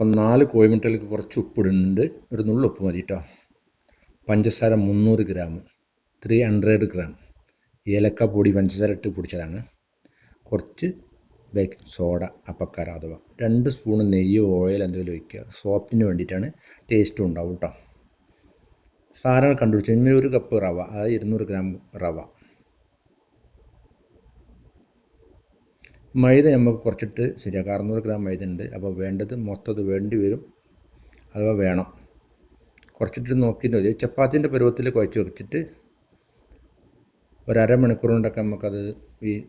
അപ്പം നാല് കോഴിമുട്ടയിലേക്ക് കുറച്ച് ഉപ്പിടുന്നുണ്ട്. ഒരു നുള്ളു ഉപ്പ് മതി കേട്ടോ പഞ്ചസാര മുന്നൂറ് ഗ്രാം. Three hundred gram. ഏലക്ക പൊടി പഞ്ചസാര ഇട്ട് പൊടിച്ചതാണ്. കുറച്ച് ബേക്കിംഗ് സോഡ അപ്പക്കാര അഥവാ രണ്ട് സ്പൂൺ നെയ്യോ ഓയിൽ എന്തെങ്കിലും ഒഴിക്കുക. സോപ്പിന് വേണ്ടിയിട്ടാണ് ടേസ്റ്റും ഉണ്ടാവും കേട്ടോ സാധനങ്ങൾ കണ്ടുപിടിച്ചു? ഇങ്ങനെ ഒരു കപ്പ് റവ അതായത് ഇരുന്നൂറ് ഗ്രാം റവ. മൈദ നമുക്ക് കുറച്ചിട്ട് ശരിയാക്കാം. അറുന്നൂറ് ഗ്രാം മൈദ ഉണ്ട്. അപ്പോൾ വേണ്ടത് മൊത്തം അത് വേണ്ടി വരും. അഥവാ വേണം. കുറച്ചിട്ട് നോക്കിയിട്ട് മതി. ചപ്പാത്തിന്റെ പരുവത്തിൽ കുഴച്ച് വെച്ചിട്ട് ഒരമണിക്കൂർ കൊണ്ടൊക്കെ നമുക്കത് ഈ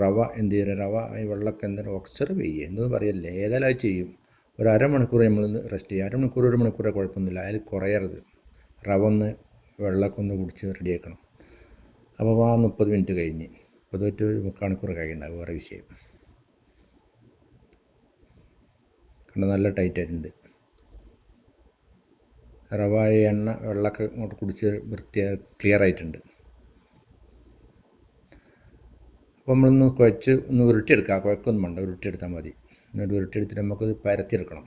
റവ എന്ത് ചെയ്യുക റവ ഈ വെള്ളമൊക്കെ എന്തെങ്കിലും ഒക്സർവ് ചെയ്യുക. എന്തെന്ന് പറയല്ലേ? ഏതായാലും അത് ചെയ്യും. ഒരു അരമണിക്കൂർ നമ്മൾ റെസ്റ്റ് ചെയ്യുക. അരമണിക്കൂർ ഒരു മണിക്കൂറേ കുഴപ്പമൊന്നുമില്ല. അതിൽ കുറയരുത്. റവ ഒന്ന് വെള്ളമൊക്കെ ഒന്ന് കുടിച്ച് റെഡിയാക്കണം അപ്പോൾ ആ മുപ്പത് മിനിറ്റ് കഴിഞ്ഞ്. മുക്കാൽ മണിക്കൂർ കഴിയുണ്ടാവും വേറെ വിഷയം. കണ്ട നല്ല ടൈറ്റായിട്ടുണ്ട്. റവായ റവ എണ്ണ വെള്ളമൊക്കെ ഇങ്ങോട്ട് കുടിച്ച് വൃത്തിയായി ക്ലിയർ ആയിട്ടുണ്ട്. അപ്പോൾ നമ്മളൊന്ന് കുഴച്ച് ഒന്ന് ഉരുട്ടിയെടുക്കുക കുഴക്കൊന്നും വേണ്ട ഉരുട്ടിയെടുത്താൽ മതി. എന്നിട്ട് ഉരുട്ടിയെടുത്തിട്ട് നമുക്കത് പരത്തിയെടുക്കണം.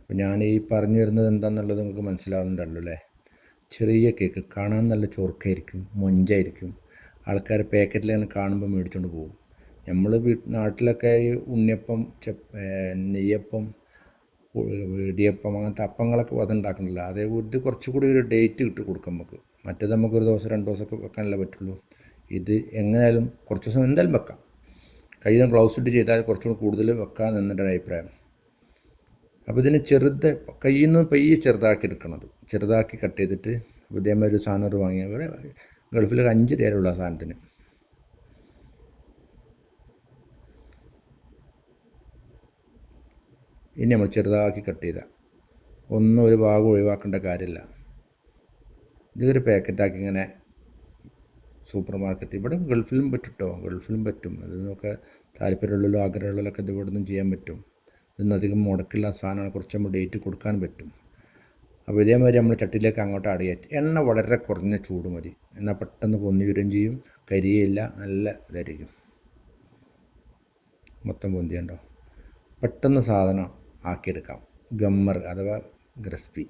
അപ്പോൾ ഞാൻ ഈ പറഞ്ഞു വരുന്നത് എന്താണെന്നുള്ളത് നിങ്ങൾക്ക് മനസ്സിലാവുന്നുണ്ടല്ലോ അല്ലേ? ചെറിയ കേക്ക് കാണാൻ നല്ല ചൊറുക്കായിരിക്കും മൊഞ്ചായിരിക്കും. ആൾക്കാർ പാക്കറ്റിൽ അങ്ങനെ കാണുമ്പോൾ മേടിച്ചുകൊണ്ട് പോകും. നമ്മൾ വീട്ട് നാട്ടിലൊക്കെ ഈ ഉണ്ണിയപ്പം ചപ്പ് നെയ്യപ്പം ഇടിയപ്പം അങ്ങനത്തെ അപ്പങ്ങളൊക്കെ അതുണ്ടാക്കണില്ല അതേ ഇത് കുറച്ചുകൂടി ഒരു ഡേറ്റ് കിട്ടി കൊടുക്കും നമുക്ക്. മറ്റേത് നമുക്ക് ഒരു ദിവസം രണ്ട് ദിവസമൊക്കെ വെക്കാനല്ലേ പറ്റുള്ളൂ. ഇത് എങ്ങനെയായാലും കുറച്ച് ദിവസം എന്തായാലും വെക്കാം. കയ്യിൽ നിന്ന് ഗ്ലൗസ് ഇട്ട് ചെയ്താൽ കുറച്ചുകൂടി കൂടുതൽ വെക്കാം എന്നെന്റെ ഒരു അഭിപ്രായം. അപ്പോൾ ഇതിന് ചെറുത് കയ്യിൽ നിന്ന് പയ്യെ ചെറുതാക്കി എടുക്കണത്. ചെറുതാക്കി കട്ട് ചെയ്തിട്ട് ഇതേമാതിരി ഒരു സാധനം വാങ്ങിയ ഇവിടെ ഗൾഫിൽ അഞ്ച് ആ സാധനത്തിന്. ഇനി നമ്മൾ ചെറുതാക്കി കട്ട് ചെയ്ത. ഒന്നും ഒരു ഭാഗം ഒഴിവാക്കേണ്ട കാര്യമില്ല. ഇതൊരു പാക്കറ്റാക്കി ഇങ്ങനെ സൂപ്പർ മാർക്കറ്റ്. ഇവിടെ ഗൾഫിലും പറ്റും കേട്ടോ ഗൾഫിലും പറ്റും. അതിനൊക്കെ താല്പര്യമുള്ളല്ലോ ആഗ്രഹമുള്ളതൊക്കെ ഇത് ഇവിടെ നിന്നും ചെയ്യാൻ പറ്റും. ഇതൊന്നും അധികം മുടക്കില്ല സാധനമാണ്. കുറച്ച് നമ്മൾ ഡേറ്റ് കൊടുക്കാൻ പറ്റും. അപ്പോൾ ഇതേമാതിരി നമ്മൾ ചട്ടിയിലേക്ക് അങ്ങോട്ട് ചെയ്യുക എണ്ണ വളരെ കുറഞ്ഞ ചൂട് മതി. എന്നാൽ പെട്ടെന്ന് പൊന്നി വരികയും ചെയ്യും. കരിയില്ല നല്ല ഇതായിരിക്കും. മൊത്തം പൊന്തിയുണ്ടോ പെട്ടെന്ന് സാധനം ആക്കിയെടുക്കാം. ഗമ്മർ അഥവാ ഗ്രസ്പി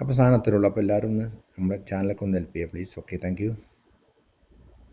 അപ്പോൾ സാധനം അത്രയുള്ളൂ അപ്പോൾ എല്ലാവരും ഒന്ന് നമ്മുടെ ചാനലൊക്കെ ഒന്ന് ഹെൽപ്പ് ചെയ്യുക പ്ലീസ് ഓക്കെ താങ്ക്